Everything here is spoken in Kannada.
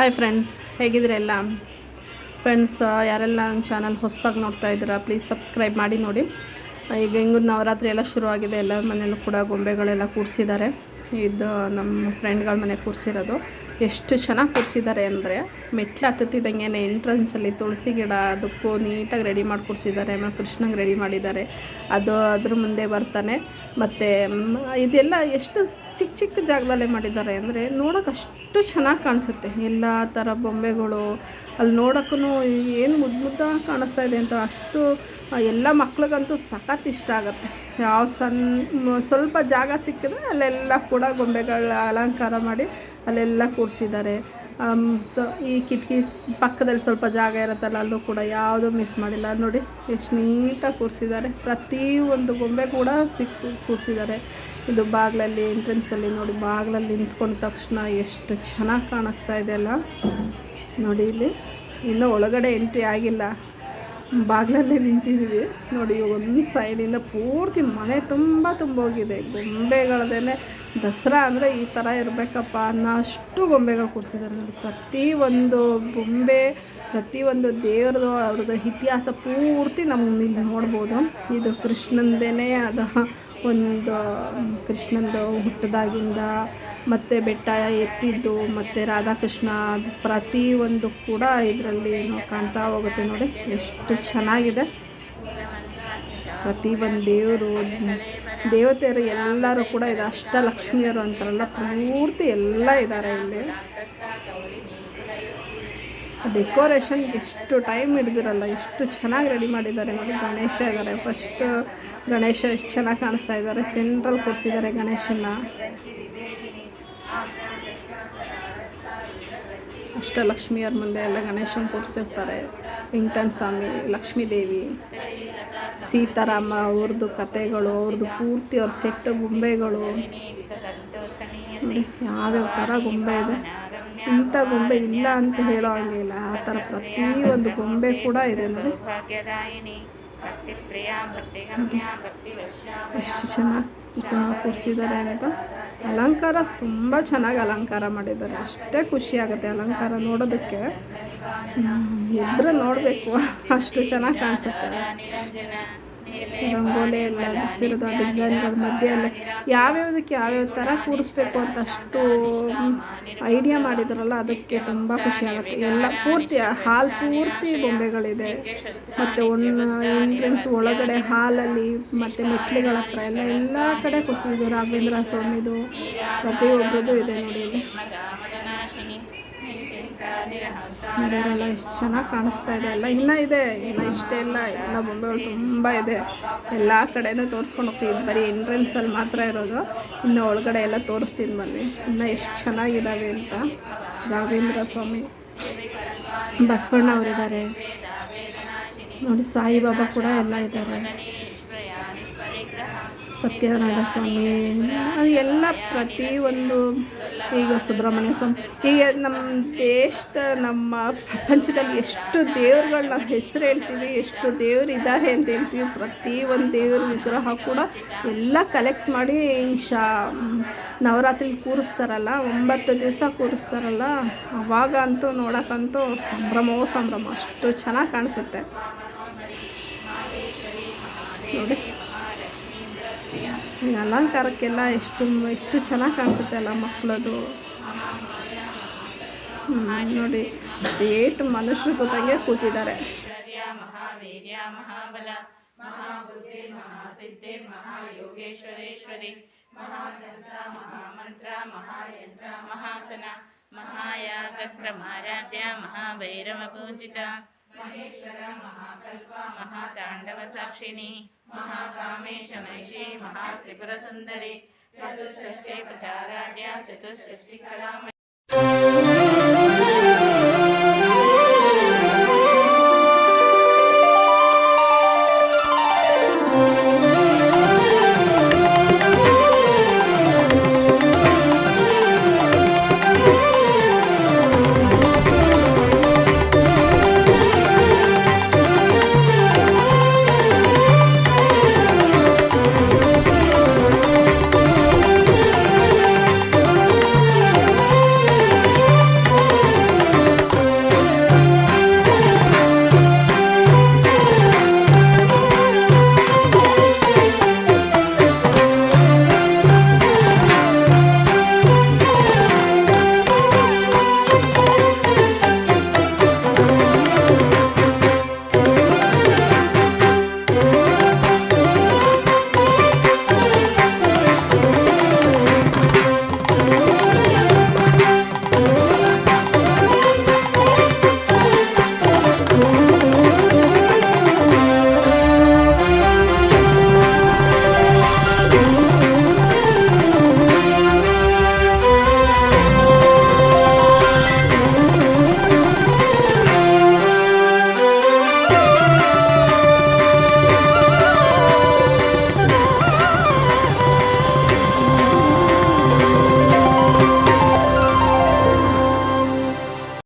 ಹಾಯ್ ಫ್ರೆಂಡ್ಸ್ ಹೇಗಿದ್ರೆ ಎಲ್ಲ? ಫ್ರೆಂಡ್ಸ್ ಯಾರೆಲ್ಲ ನನ್ನ ಚಾನಲ್ ಹೊಸದಾಗಿ ನೋಡ್ತಾ ಇದ್ದೀರಾ ಪ್ಲೀಸ್ ಸಬ್ಸ್ಕ್ರೈಬ್ ಮಾಡಿ ನೋಡಿ. ಈಗ ಹೆಂಗೂ ನವರಾತ್ರಿ ಎಲ್ಲ ಶುರುವಾಗಿದೆ ಎಲ್ಲ ಮನೆಯಲ್ಲೂ ಕೂಡ ಗೊಂಬೆಗಳೆಲ್ಲ ಕೂರಿಸಿದ್ದಾರೆ. ಇದು ನಮ್ಮ ಫ್ರೆಂಡ್ಗಳ ಮನೆ ಕೂರಿಸಿರೋದು. ಎಷ್ಟು ಚೆನ್ನಾಗಿ ಕೊಡಿಸಿದ್ದಾರೆ ಅಂದರೆ ಮೆಟ್ಲು ಹತ್ತುತ್ತಿದ್ದಂಗೆ ಎಂಟ್ರೆನ್ಸಲ್ಲಿ ತುಳಸಿ ಗಿಡ ಅದಕ್ಕೂ ನೀಟಾಗಿ ರೆಡಿ ಮಾಡಿ ಕೊಡಿಸಿದ್ದಾರೆ. ಆಮೇಲೆ ಕೃಷ್ಣಂಗೆ ರೆಡಿ ಮಾಡಿದ್ದಾರೆ. ಅದು ಅದ್ರ ಮುಂದೆ ಬರ್ತಾನೆ. ಮತ್ತು ಇದೆಲ್ಲ ಎಷ್ಟು ಚಿಕ್ಕ ಚಿಕ್ಕ ಜಾಗದಲ್ಲೇ ಮಾಡಿದ್ದಾರೆ ಅಂದರೆ ನೋಡೋಕೆ ಅಷ್ಟು ಚೆನ್ನಾಗಿ ಕಾಣಿಸುತ್ತೆ. ಎಲ್ಲ ಥರ ಬೊಂಬೆಗಳು, ಅಲ್ಲಿ ನೋಡೋಕ್ಕೂ ಏನು ಮುದ್ದು ಮುದ್ದಾಗಿ ಕಾಣಿಸ್ತಾ ಇದೆ ಅಂತ ಅಷ್ಟು ಎಲ್ಲ ಮಕ್ಳಿಗಂತೂ ಸಖತ್ ಇಷ್ಟ ಆಗುತ್ತೆ. ಯಾವ ಸಣ್ಣ ಸ್ವಲ್ಪ ಜಾಗ ಸಿಕ್ಕಿದ್ರೆ ಅಲ್ಲೆಲ್ಲ ಕೂಡ ಗೊಂಬೆಗಳ ಅಲಂಕಾರ ಮಾಡಿ ಅಲ್ಲೆಲ್ಲ ಕೂರಿಸಿದ್ದಾರೆ ಸೊ, ಈ ಕಿಟಕಿ ಪಕ್ಕದಲ್ಲಿ ಸ್ವಲ್ಪ ಜಾಗ ಇರುತ್ತಲ್ಲ, ಅಲ್ಲೂ ಕೂಡ ಯಾವುದೂ ಮಿಸ್ ಮಾಡಿಲ್ಲ. ನೋಡಿ, ಎಷ್ಟು ನೀಟಾಗಿ ಕೂರಿಸಿದ್ದಾರೆ ಪ್ರತಿ ಒಂದು ಗೊಂಬೆ ಕೂಡ ಸಿಕ್ಕು ಕೂರಿಸಿದ್ದಾರೆ ಇದು ಬಾಗಿಲಲ್ಲಿ, ಎಂಟ್ರೆನ್ಸಲ್ಲಿ ನೋಡಿ, ಬಾಗಿಲಲ್ಲಿ ನಿಂತ್ಕೊಂಡ ತಕ್ಷಣ ಎಷ್ಟು ಚೆನ್ನಾಗಿ ಕಾಣಿಸ್ತಾ ಇದೆ ಅಲ್ಲ. ನೋಡಿ ಇಲ್ಲಿ, ಇನ್ನೂ ಒಳಗಡೆ ಎಂಟ್ರಿ ಆಗಿಲ್ಲ. ಬಾಗಿಲಲ್ಲೇ ನಿಂತಿದ್ದೀವಿ. ನೋಡಿ ಒಂದು ಸೈಡಿಂದ ಪೂರ್ತಿ ಮನೆ ತುಂಬ ತುಂಬೋಗಿದೆ. ಗೊಂಬೆಗಳದೇ ದಸರಾ ಅಂದರೆ ಈ ಥರ ಇರಬೇಕಪ್ಪ ಅನ್ನೋ ಅಷ್ಟು ಗೊಂಬೆಗಳು ಕೂರಿಸಿದ್ದಾರೆ ನೋಡಿ. ಪ್ರತಿ ಒಂದು ಗೊಂಬೆ ಪ್ರತಿಯೊಂದು ದೇವ್ರದ್ದು ಅವ್ರದ್ದು ಇತಿಹಾಸ ಪೂರ್ತಿ ನಮ್ಗೆ ಇಲ್ಲಿ ನೋಡ್ಬೋದು. ಇದು ಕೃಷ್ಣಂದೇ ಆದ ಒಂದು ಕೃಷ್ಣಂದು ಹುಟ್ಟದಾಗಿಂದ ಮತ್ತು ಬೆಟ್ಟ ಎತ್ತಿದ್ದು, ಮತ್ತು ರಾಧಾಕೃಷ್ಣ ಪ್ರತಿ ಒಂದು ಕೂಡ ಇದರಲ್ಲಿ ನಾವು ಕಾಣ್ತಾ ಹೋಗುತ್ತೆ ನೋಡಿ. ಎಷ್ಟು ಚೆನ್ನಾಗಿದೆ. ಪ್ರತಿ ಒಂದು ದೇವರು, ದೇವತೆಯರು ಎಲ್ಲರೂ ಕೂಡ ಇದೆ. ಅಷ್ಟಲಕ್ಷ್ಮಿಯರು ಅಂತಾರಲ್ಲ, ಪೂರ್ತಿ ಎಲ್ಲ ಇದ್ದಾರೆ ಇಲ್ಲಿ. ಡೆಕೋರೇಷನ್ ಎಷ್ಟು ಟೈಮ್ ಹಿಡ್ದಿರಲ್ಲ, ಎಷ್ಟು ಚೆನ್ನಾಗಿ ರೆಡಿ ಮಾಡಿದ್ದಾರೆ ನೋಡಿ ಗಣೇಶ ಇದ್ದಾರೆ. ಫಸ್ಟ್ ಗಣೇಶ ಎಷ್ಟು ಚೆನ್ನಾಗಿ ಕಾಣಿಸ್ತಾ ಇದ್ದಾರೆ. ಸೆಂಟ್ರಲ್ ಕೊಡಿಸಿದ್ದಾರೆ ಗಣೇಶನ ಅಷ್ಟಲಕ್ಷ್ಮಿಯರ ಮುಂದೆ ಎಲ್ಲ ಗಣೇಶನ ಕೂರಿಸಿರ್ತಾರೆ. ವೆಂಕಟನ್ ಸ್ವಾಮಿ ಲಕ್ಷ್ಮೀ ದೇವಿ ಸೀತಾರಾಮ ಅವ್ರದ್ದು ಕತೆಗಳು ಅವ್ರದ್ದು ಪೂರ್ತಿ ಅವ್ರ ಸೆಟ್ಟು ಗೊಂಬೆಗಳು. ಯಾವ್ಯಾವ ಥರ ಗೊಂಬೆ ಇದೆ. ಇಂಥ ಗೊಂಬೆ ಇಲ್ಲ ಅಂತ ಹೇಳೋ ಹಂಗಿಲ್ಲ ಆ ಥರ ಪ್ರತಿಯೊಂದು ಗೊಂಬೆ ಕೂಡ ಇದೆ ನೋಡಿ. ಎಷ್ಟು ಚೆನ್ನಾಗಿ ಕೂರಿಸಿದ್ದಾರೆ ಅಂತ. ಅಲಂಕಾರ ತುಂಬ ಚೆನ್ನಾಗಿ ಅಲಂಕಾರ ಮಾಡಿದ್ದಾರೆ. ಅಷ್ಟೇ ಖುಷಿ ಆಗುತ್ತೆ ಅಲಂಕಾರ ನೋಡೋದಕ್ಕೆ. ಇದ್ರೆ ನೋಡಬೇಕು. ಅಷ್ಟು ಚೆನ್ನಾಗಿ ಕಾಣಿಸುತ್ತೆ. ರಂಗೋಲಿ ಹಸಿರದ ಬಿಡಿಸಿರೋದು ಆ ಡಿಸೈನ್ಗಳ ಮಧ್ಯೆಯಲ್ಲೇ ಯಾವ್ಯಾವುದಕ್ಕೆ ಯಾವ್ಯಾವ ಥರ ಕೂರಿಸ್ಬೇಕು ಅಂತ ಅಷ್ಟು ಐಡಿಯಾ ಮಾಡಿದ್ರಲ್ಲ, ಅದಕ್ಕೆ ತುಂಬ ಖುಷಿ ಆಗುತ್ತೆ. ಎಲ್ಲ ಪೂರ್ತಿ ಹಾಲ್ ಪೂರ್ತಿ ಬೊಂಬೆಗಳಿದೆ. ಮತ್ತು ಒಂದು ಎಂಟ್ರೆನ್ಸ್ ಒಳಗಡೆ ಹಾಲಲ್ಲಿ ಮತ್ತು ಮೆಟ್ಲುಗಳ ಹತ್ರ ಎಲ್ಲ ಎಲ್ಲ ಕಡೆ ಕೂರಿಸಿದ್ರು ರಾಘವೇಂದ್ರ ಸ್ವಾಮಿದು ಪ್ರತಿಯೊಬ್ಬರದು ಇದೆ ನೋಡಿ ನೋಡಿರಲ್ಲ ಎಷ್ಟು ಚೆನ್ನಾಗಿ ಕಾಣಿಸ್ತಾ ಇದೆ. ಎಲ್ಲ ಇಲ್ಲ ಇದೆ. ಇಲ್ಲ ಇಷ್ಟೇ ಇಲ್ಲ. ಎಲ್ಲ ಬೊಂಬೆಗಳು ತುಂಬ ಇದೆ. ಎಲ್ಲ ಕಡೆನೂ ತೋರಿಸ್ಕೊಂಡು ಹೋಗ್ತೀವಿ. ಬರೀ ಎಂಟ್ರೆನ್ಸಲ್ಲಿ ಮಾತ್ರ ಇರೋದು. ಇನ್ನು ಒಳಗಡೆ ಎಲ್ಲ ತೋರಿಸ್ತೀನಿ ಬನ್ನಿ. ಇನ್ನು ಎಷ್ಟು ಚೆನ್ನಾಗಿದ್ದಾವೆ ಅಂತ. ರಾಘವೇಂದ್ರ ಸ್ವಾಮಿ, ಬಸವಣ್ಣ ಅವರಿದ್ದಾರೆ. ನೋಡಿ, ಸಾಯಿಬಾಬಾ ಕೂಡ ಎಲ್ಲ ಇದ್ದಾರೆ. ಸತ್ಯನಾರಾಯಣ ಸ್ವಾಮಿ ಅದು ಎಲ್ಲ ಪ್ರತಿಯೊಂದು ಈಗ ಸುಬ್ರಹ್ಮಣ್ಯ ಸ್ವಾಮಿ ಈಗ ನಮ್ಮ ದೇಶದ ನಮ್ಮ ಪ್ರಪಂಚದಲ್ಲಿ ಎಷ್ಟು ದೇವ್ರುಗಳು ನಾವು ಹೆಸರು ಹೇಳ್ತೀವಿ, ಎಷ್ಟು ದೇವ್ರು ಇದ್ದಾರೆ ಅಂತ ಹೇಳ್ತೀವಿ, ಪ್ರತಿ ಒಂದು ದೇವ್ರ ವಿಗ್ರಹ ಕೂಡ ಎಲ್ಲ ಕಲೆಕ್ಟ್ ಮಾಡಿ ಶಾ ನವರಾತ್ರಿ ಕೂರಿಸ್ತಾರಲ್ಲ, ಒಂಬತ್ತು ದಿವಸ ಕೂರಿಸ್ತಾರಲ್ಲ, ಅವಾಗ ಅಂತೂ ನೋಡೋಕ್ಕಂತೂ ಸಂಭ್ರಮವೋ ಸಂಭ್ರಮ, ಅಷ್ಟು ಚೆನ್ನಾಗಿ ಕಾಣಿಸುತ್ತೆ. ನೋಡಿ. ಈ ಅಲಂಕಾರಕ್ಕೆಲ್ಲ ಎಷ್ಟು ಎಷ್ಟು ಚೆನ್ನಾಗಿ ಕಾಣಿಸುತ್ತೆ ಅಲ್ಲ ಮಕ್ಕಳದು. ನೋಡಿ, ಏಟು ಮನುಷ್ಯರು ಕೂತಂಗೆ ಕೂತಿದ್ದಾರೆ. ಮಹಾಬುದ್ಧಿ ಮಹಾಸಿದ್ಧಿ ಮಹಾಯೋಗೇಶ್ವರೇಶ್ವರಿ ಮಹಾತಂತ್ರ ಮಹಾಮಂತ್ರ ಮಹಾಯಂತ್ರ ಮಹಾಸನ, ಮಹಾಯಾಗಕ್ರಮಾರಾಧ್ಯ ಮಹಾಭೈರವ ಪೂಜಿತ महेश्वर महाकल्प महातांडव साक्षिणी महाकामेश महिषी महात्रिपुर सुंदरी चतुष्षष्टे प्रचाराढ़ चतुष्षष्टि कलाम